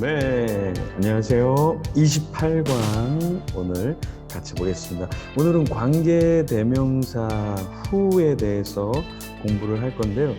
네, 안녕하세요. 28관 오늘 같이 보겠습니다. 오늘은 관계 대명사 후에 대해서 공부를 할 건데요.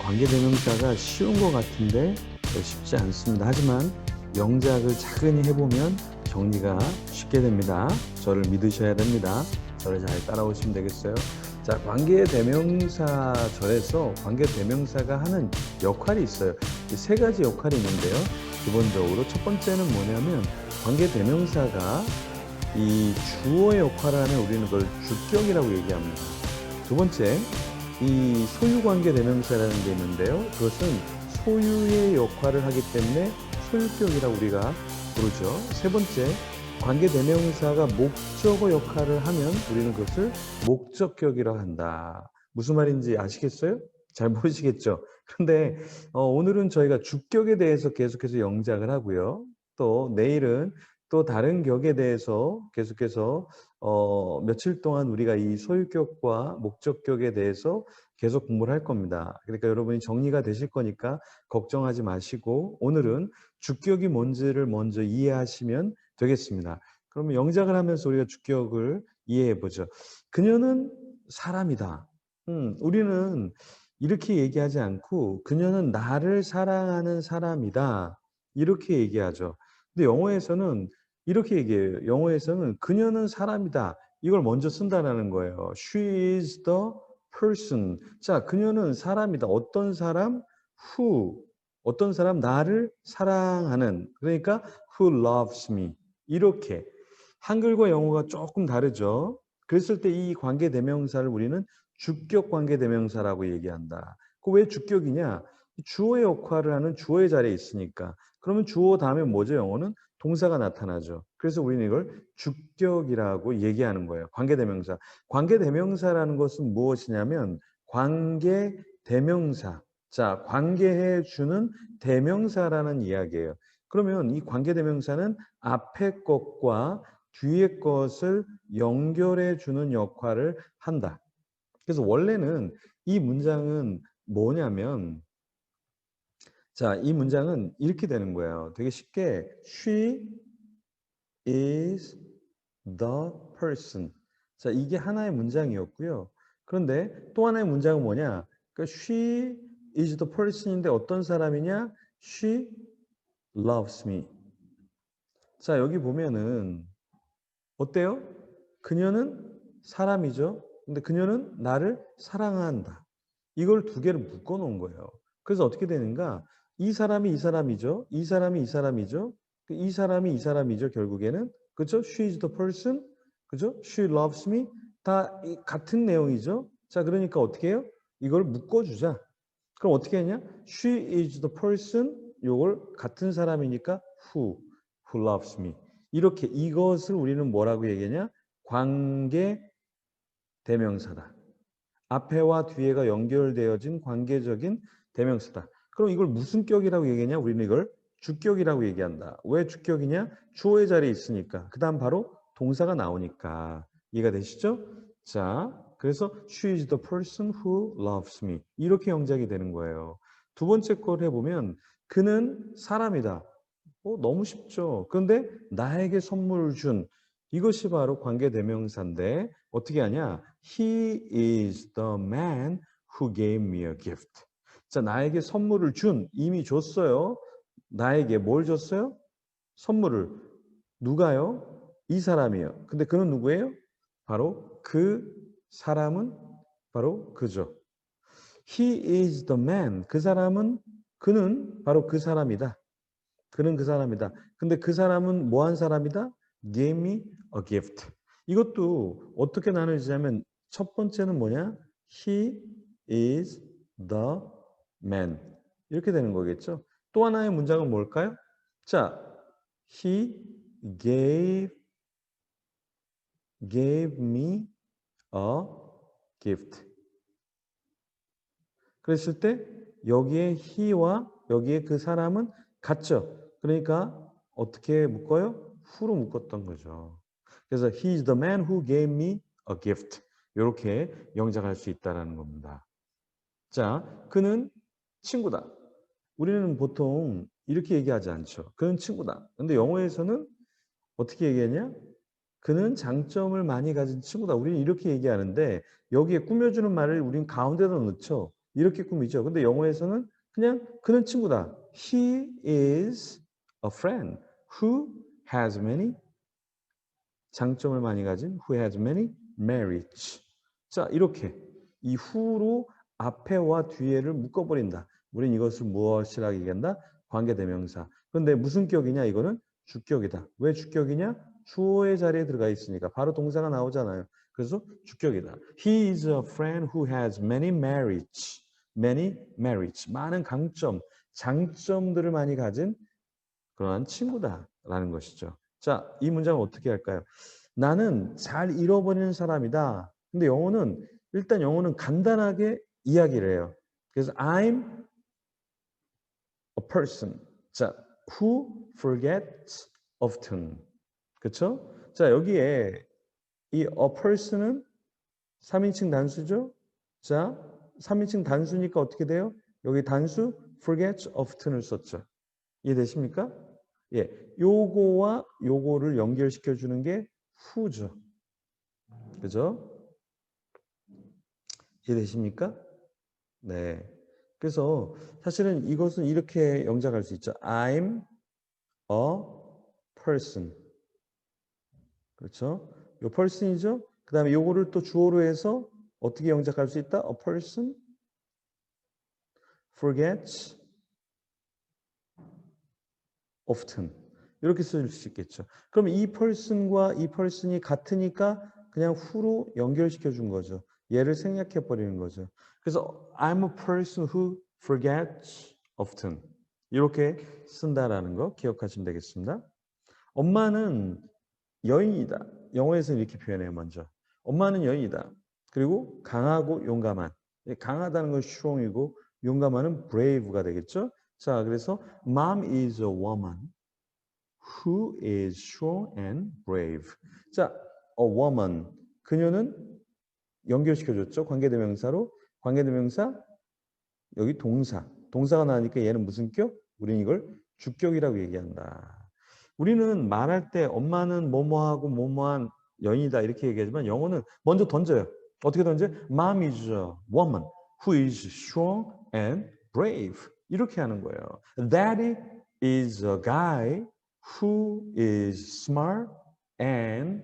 관계 대명사가 쉬운 것 같은데 쉽지 않습니다. 하지만 영작을 차근히 해보면 정리가 쉽게 됩니다. 저를 믿으셔야 됩니다. 저를 잘 따라오시면 되겠어요. 자, 관계 대명사 절에서 관계 대명사가 하는 역할이 있어요. 이세 가지 역할이 있는데요. 기본적으로 첫 번째는 뭐냐면 관계 대명사가 이 주어의 역할을 하면 우리는 그걸 주격이라고 얘기합니다. 두 번째, 이 소유 관계 대명사라는 게 있는데요. 그것은 소유의 역할을 하기 때문에 소유격이라고 우리가 부르죠. 세 번째, 관계 대명사가 목적어 역할을 하면 우리는 그것을 목적격이라고 한다. 무슨 말인지 아시겠어요? 잘 모르시겠죠? 그런데 어, 오늘은 저희가 주격에 대해서 계속해서 영작을 하고요. 또 내일은 또 다른 격에 대해서 계속해서 어, 며칠 동안 우리가 이 소유격과 목적격에 대해서 계속 공부를 할 겁니다. 그러니까 여러분이 정리가 되실 거니까 걱정하지 마시고 오늘은 주격이 뭔지를 먼저 이해하시면 되겠습니다. 그러면 영작을 하면서 우리가 주격을 이해해 보죠. 그녀는 사람이다. 음, 우리는 이렇게 얘기하지 않고 그녀는 나를 사랑하는 사람이다. 이렇게 얘기하죠. 근데 영어에서는 이렇게 얘기해요. 영어에서는 그녀는 사람이다. 이걸 먼저 쓴다라는 거예요. She is the person. 자, 그녀는 사람이다. 어떤 사람? Who. 어떤 사람? 나를 사랑하는. 그러니까 who loves me. 이렇게. 한글과 영어가 조금 다르죠. 그랬을 때 이 관계 대명사를 우리는 주격 관계 대명사라고 얘기한다. 그 왜 주격이냐? 주어의 역할을 하는 주어의 자리에 있으니까. 그러면 주어 다음에 뭐죠? 영어는 동사가 나타나죠. 그래서 우리는 이걸 주격이라고 얘기하는 거예요. 관계 대명사. 관계 대명사라는 것은 무엇이냐면 관계 대명사. 자, 관계해 주는 대명사라는 이야기예요. 그러면 이 관계 대명사는 앞에 것과 뒤에 것을 연결해 주는 역할을 한다. 그래서 원래는 이 문장은 뭐냐면 자, 이 문장은 이렇게 되는 거예요. 되게 쉽게 she is the person. 자, 이게 하나의 문장이었고요. 그런데 또 하나의 문장은 뭐냐? 그러니까 she is the person인데 어떤 사람이냐? she loves me. 자, 여기 보면은 어때요? 그녀는 사람이죠. 근데 그녀는 나를 사랑한다. 이걸 두 개를 묶어 놓은 거예요. 그래서 어떻게 되는가? 이 사람이 이 사람이죠. 이 사람이 이 사람이죠. 이 사람이 이 사람이죠. 결국에는 그죠? She is the person. 그죠? She loves me. 다 같은 내용이죠. 자, 그러니까 어떻게 해요? 이걸 묶어 주자. 그럼 어떻게 했냐? She is the person. 요걸 같은 사람이니까 who who loves me. 이렇게 이것을 우리는 뭐라고 얘기하냐? 관계 대명사다. 앞에와 뒤에가 연결되어진 관계적인 대명사다. 그럼 이걸 무슨 격이라고 얘기하냐? 우리는 이걸 주격이라고 얘기한다. 왜 주격이냐? 주어의 자리에 있으니까. 그 다음 바로 동사가 나오니까. 이해가 되시죠? 자, 그래서 she is the person who loves me. 이렇게 영작이 되는 거예요. 두 번째 걸 해보면 그는 사람이다. 어, 너무 쉽죠. 그런데 나에게 선물을 준 이것이 바로 관계 대명사인데 어떻게 하냐? He is the man who gave me a gift. 자, 나에게 선물을 준 이미 줬어요. 나에게 뭘 줬어요? 선물을 누가요? 이 사람이요. 근데 그는 누구예요? 바로 그 사람은 바로 그죠. He is the man. 그 사람은 그는 바로 그 사람이다. 그는 그 사람이다. 근데 그 사람은 뭐한 사람이다? Gave me a gift. 이것도 어떻게 나눠지냐면 첫 번째는 뭐냐? He is the man. 이렇게 되는 거겠죠. 또 하나의 문장은 뭘까요? 자, he gave gave me a gift. 그랬을 때 여기에 he와 여기에 그 사람은 같죠. 그러니까 어떻게 묶어요? who로 묶었던 거죠. 그래서 he is the man who gave me a gift. 이렇게 영작할 수 있다라는 겁니다. 자, 그는 친구다. 우리는 보통 이렇게 얘기하지 않죠. 그는 친구다. 근데 영어에서는 어떻게 얘기하냐? 그는 장점을 많이 가진 친구다. 우리는 이렇게 얘기하는데 여기에 꾸며주는 말을 우린 가운데다 넣죠. 이렇게 꾸미죠. 근데 영어에서는 그냥 그는 친구다. He is a friend who has many 장점을 많이 가진 who has many merits. 자, 이렇게 이 who로 앞에와 뒤에를 묶어버린다. 우린 이것을 무엇이라고 얘기한다? 관계대명사. 그런데 무슨 격이냐? 이거는 주격이다. 왜 주격이냐? 주어의 자리에 들어가 있으니까 바로 동사가 나오잖아요. 그래서 주격이다. He is a friend who has many merits. many merits. 많은 강점, 장점들을 많이 가진 그러한 친구다라는 것이죠. 자, 이 문장을 어떻게 할까요? 나는 잘 잃어버리는 사람이다. 근데 영어는 일단 영어는 간단하게 이야기를 해요. 그래서 I'm a person. 자, who forgets often. 그렇죠? 자, 여기에 이 a person은 3인칭 단수죠? 자, 3인칭 단수니까 어떻게 돼요? 여기 단수 forgets often을 썼죠. 이해되십니까? 예, 요거와 요거를 연결시켜 주는 게 who죠. 그죠? 이해되십니까? 네. 그래서 사실은 이것은 이렇게 영작할 수 있죠. I'm a person. 그렇죠? 요 person이죠. 그 다음에 요거를 또 주어로 해서 어떻게 영작할 수 있다? A person forgets often. 이렇게 쓸 수 있겠죠. 그럼 이 person과 이 person이 같으니까 그냥 who로 연결시켜 준 거죠. 얘를 생략해 버리는 거죠. 그래서 I'm a person who forgets often. 이렇게 쓴다라는 거 기억하시면 되겠습니다. 엄마는 여인이다. 영어에서 이렇게 표현해요, 먼저. 엄마는 여인이다. 그리고 강하고 용감한. 예, 강하다는 건 strong이고 용감한은 brave가 되겠죠. 자, 그래서 mom is a woman who is strong and brave. 자, a woman. 그녀는 연결시켜줬죠. 관계대명사로. 관계대명사 여기 동사. 동사가 나오니까 얘는 무슨 격? 우리는 이걸 주격이라고 얘기한다. 우리는 말할 때 엄마는 뭐뭐하고 뭐뭐한 여인이다 이렇게 얘기하지만 영어는 먼저 던져요. 어떻게 던져? Mom is a woman who is strong and brave. 이렇게 하는 거예요. Daddy is a guy who is smart and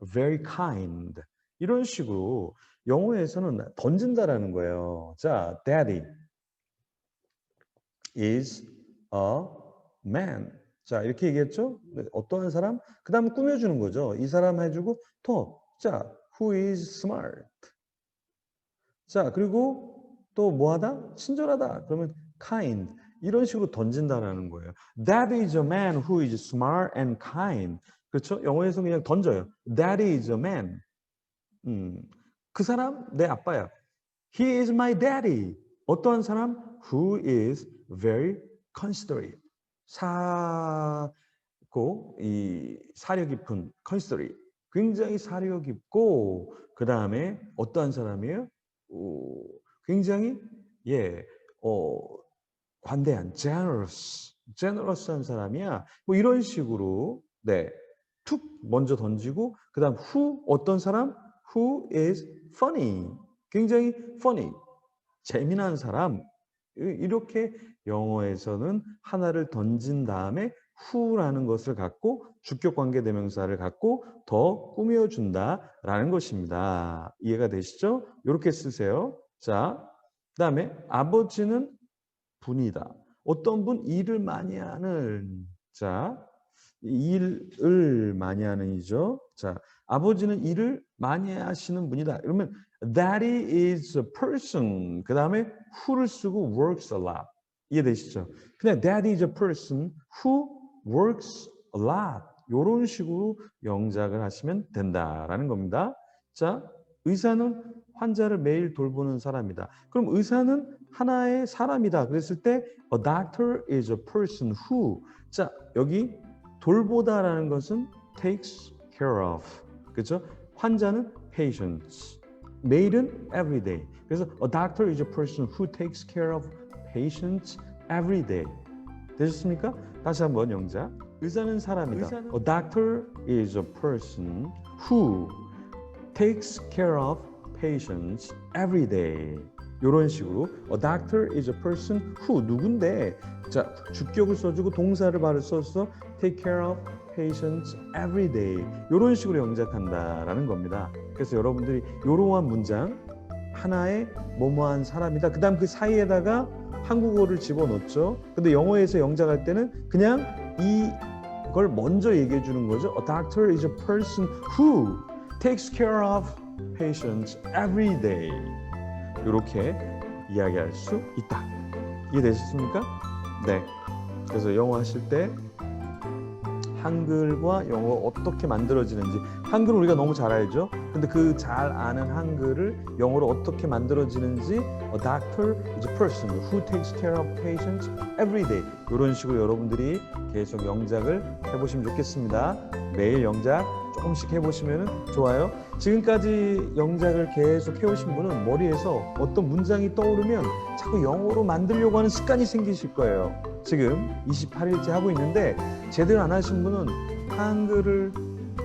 very kind. 이런 식으로 영어에서는 던진다라는 거예요. 자, daddy is a man. 자, 이렇게 얘기했죠? 네, 어떠한 사람? 그 다음 꾸며주는 거죠. 이 사람 해주고 더. 자, who is smart. 자, 그리고 또 뭐하다? 친절하다. 그러면 kind. 이런 식으로 던진다라는 거예요. That is a man who is smart and kind. 그렇죠? 영어에서 그냥 던져요. That is a man. 음, 그 사람 내 아빠야. He is my daddy. 어떠한 사람? Who is very considerate. 사고 이 사려 깊은 considerate. 굉장히 사려 깊고 그 다음에 어떠한 사람이에요? 오, 굉장히 예, 어, 관대한 generous, generous한 사람이야. 뭐 이런 식으로 네, 툭 먼저 던지고 그다음 who 어떤 사람? who is funny. 굉장히 funny. 재미난 사람. 이렇게 영어에서는 하나를 던진 다음에 who라는 것을 갖고 주격 관계 대명사를 갖고 더 꾸며 준다라는 것입니다. 이해가 되시죠? 이렇게 쓰세요. 자, 그다음에 아버지는 분이다. 어떤 분 일을 많이 하는 자 일을 많이 하는 이죠. 자 아버지는 일을 많이 하시는 분이다. 그러면 that is a person 그 다음에 who를 쓰고 works a lot 이해되시죠? 그냥 that is a person who works a lot 이런 식으로 영작을 하시면 된다라는 겁니다. 자 의사는 환자를 매일 돌보는 사람이다. 그럼 의사는 하나의 사람이다. 그랬을 때 a doctor is a person who 자 여기 돌보다라는 것은 takes care of 그렇죠? 환자는 patients 매일은 every day 그래서 a doctor is a person who takes care of patients every day 되셨습니까? 다시 한번 영작. 의사는 사람이다. A doctor is a person who takes care of patients every day. 이런 식으로 a doctor is a person who 누군데 자 주격을 써주고 동사를 바로 써서 take care of patients every day 이런 식으로 영작한다라는 겁니다. 그래서 여러분들이 이러한 문장 하나의 뭐뭐한 사람이다. 그다음 그 사이에다가 한국어를 집어넣죠. 근데 영어에서 영작할 때는 그냥 이걸 먼저 얘기해 주는 거죠. A doctor is a person who takes care of patients every day. 이렇게 이야기할 수 있다. 이해되셨습니까? 네. 그래서 영어 하실 때 한글과 영어 어떻게 만들어지는지 한글 우리가 너무 잘 알죠. 근데 그 잘 아는 한글을 영어로 어떻게 만들어지는지 a doctor is a person who takes care of patients every day 이런 식으로 여러분들이 계속 영작을 해보시면 좋겠습니다. 매일 영작 조금씩 해보시면 좋아요. 지금까지 영작을 계속 해오신 분은 머리에서 어떤 문장이 떠오르면 자꾸 영어로 만들려고 하는 습관이 생기실 거예요. 지금 28일째 하고 있는데 제대로 안 하신 분은 한글을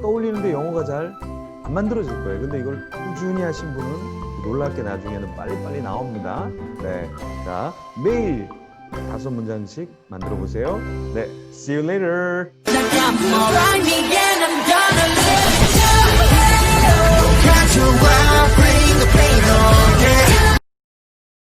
떠올리는데 영어가 잘 안 만들어질 거예요. 근데 이걸 꾸준히 하신 분은 놀랍게 나중에는 빨리빨리 나옵니다. 네. 자, 매일 다섯 문장씩 만들어 보세요. 네. See you later. Catch you while bring the pain on.